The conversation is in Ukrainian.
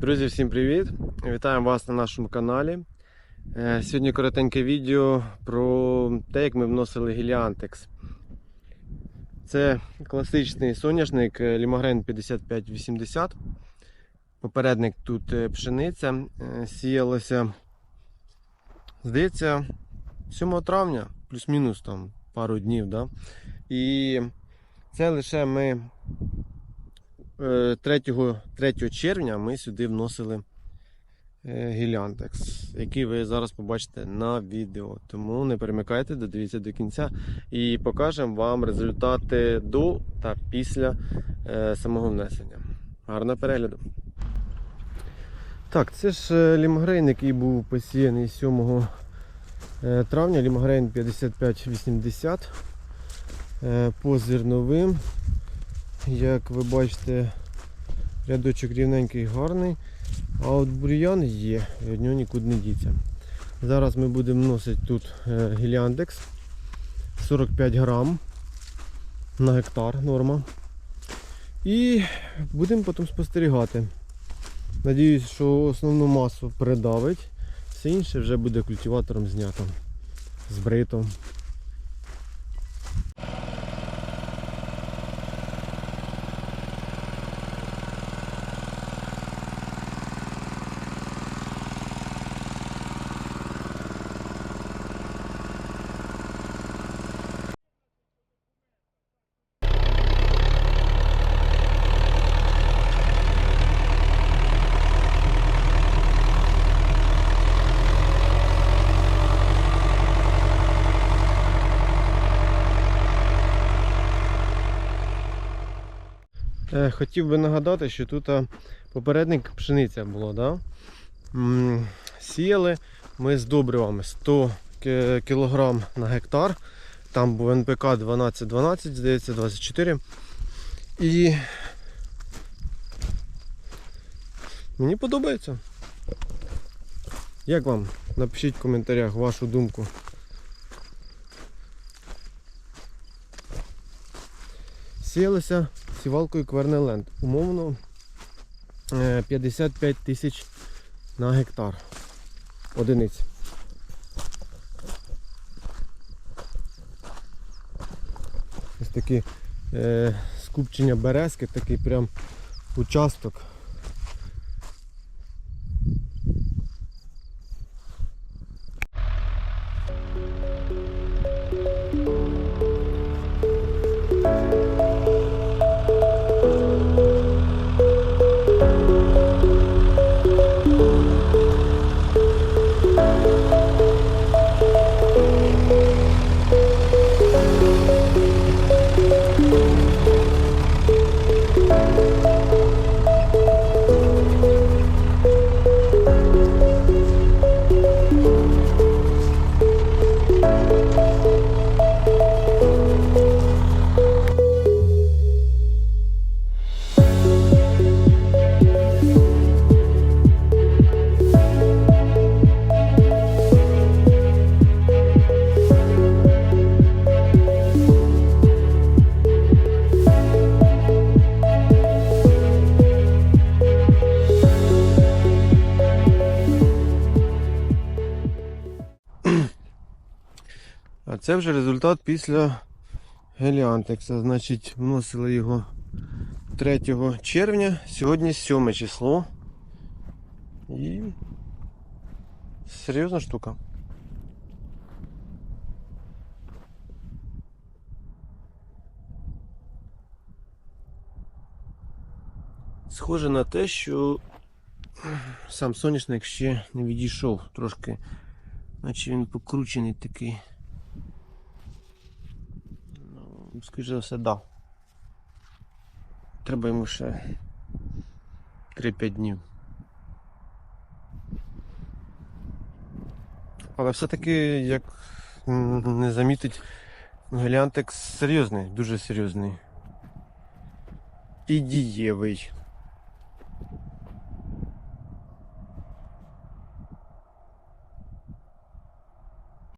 Друзі, всім привіт! Вітаємо вас на нашому каналі. Е, Сьогодні коротеньке відео про те, як ми вносили гіліантекс. Це класичний соняшник е, Лімагрен 5580. Попередник тут е, пшениця. Сіялося, здається, 7 травня, плюс-мінус там пару днів. Да? І це лише ми 3, 3 червня ми сюди вносили е, гіліантекс, який ви зараз побачите на відео. Тому не перемикайте, додивіться до кінця і покажемо вам результати до та після е, самого внесення. Гарного перегляду! Так, це ж е, лімгрейн, який був посіяний 7 е, травня, лімгрейн 5580 е, по зерновим. Як ви бачите, рядочок рівненький гарний, а от бур'ян є, від нього нікуди не діться. Зараз ми будемо вносити тут е, гіліандекс 45 грам на гектар норма. І будемо потім спостерігати. Надіюсь, що основну масу придавить, все інше вже буде культиватором знято, збрито. Хотів би нагадати, що тут попередник пшениця було, да? Сіяли ми з добривами 100 кг на гектар. Там був НПК 12-12, здається, 24. І мені подобається. Як вам? Напишіть в коментарях вашу думку. Сіялися сівалкою Квернеленд. Умовно е, 55 тисяч на гектар. Одиниць. Ось такі е, скупчення березки, такий прям участок. Це вже результат після геліантекса. Значить, вносили його 3 червня, сьогодні 7 число. І серйозна штука. Схоже на те, що сам соняшник ще не відійшов трошки, наче він покручений такий. Ну, скоріше за все, да. Треба йому ще 3-5 днів. Але все-таки, як не замітить, Геліантекс серйозний, дуже серйозний. І дієвий.